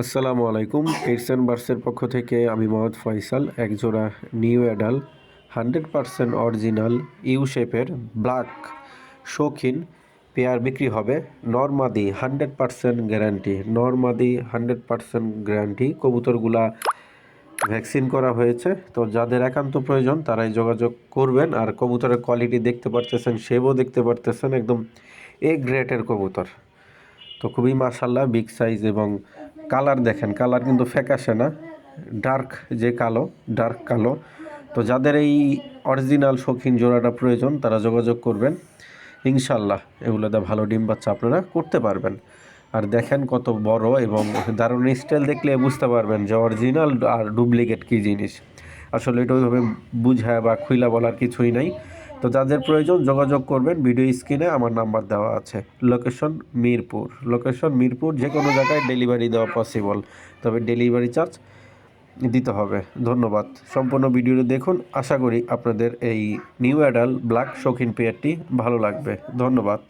আসসালামু আলাইকুম। Pets and বার্সের পক্ষ থেকে আমি মোহাম্মদ ফয়সাল, একজোড়া new adult hundred percent original, U শেপের ব্ল্যাক শৌখিন, পেয়ার বিক্রি হবে নর্মাদি হান্ড্রেড পারসেন্ট গ্যারান্টি, নর্মাদি হান্ড্রেড পারসেন্ট গ্যারান্টি। কবুতরগুলা ভ্যাকসিন করা হয়েছে। তো যাদের একান্ত প্রয়োজন তারাই যোগাযোগ করবেন আর কবুতরের কোয়ালিটি দেখতে পারতেছেন সেবও দেখতে পারতেছেন, একদম এ গ্রেটের কবুতর। তো খুবই মাশাল্লাহ বিগ সাইজ এবং কালার দেখেন, কালার কিন্তু ফ্যাকাশে না। ডার্ক যে কালো, ডার্ক কালো। তো যাদের এই অরিজিনাল শৌখিন জোড়াটা প্রয়োজন, তারা যোগাযোগ করবেন। ইনশাল্লাহ এগুলোতে ভালো ডিম বাচ্চা আপনারা করতে পারবেন। আর দেখেন কত বড় এবং দারুণ স্টাইল দেখলে বুঝতে পারবেন যে অরিজিনাল আর ডুপ্লিকেট কী জিনিস। আসলে এটা ওইভাবে বুঝায় বা খুইলা বলার কিছুই নাই। তো যাদের প্রয়োজন যোগাযোগ করবেন ভিডিও স্ক্রিনে আমার নাম্বার দেওয়া আছে। লোকেশন মিরপুর। লোকেশন মিরপুর যে কোনো জায়গায় ডেলিভারি দেওয়া পসিবল তবে ডেলিভারি চার্জ দিতে হবে। ধন্যবাদ। সম্পূর্ণ ভিডিওটি দেখুন। আশা করি আপনাদের এই নিউ অ্যাডাল ব্ল্যাক শৌখিন পেয়ারটি ভালো লাগবে। ধন্যবাদ।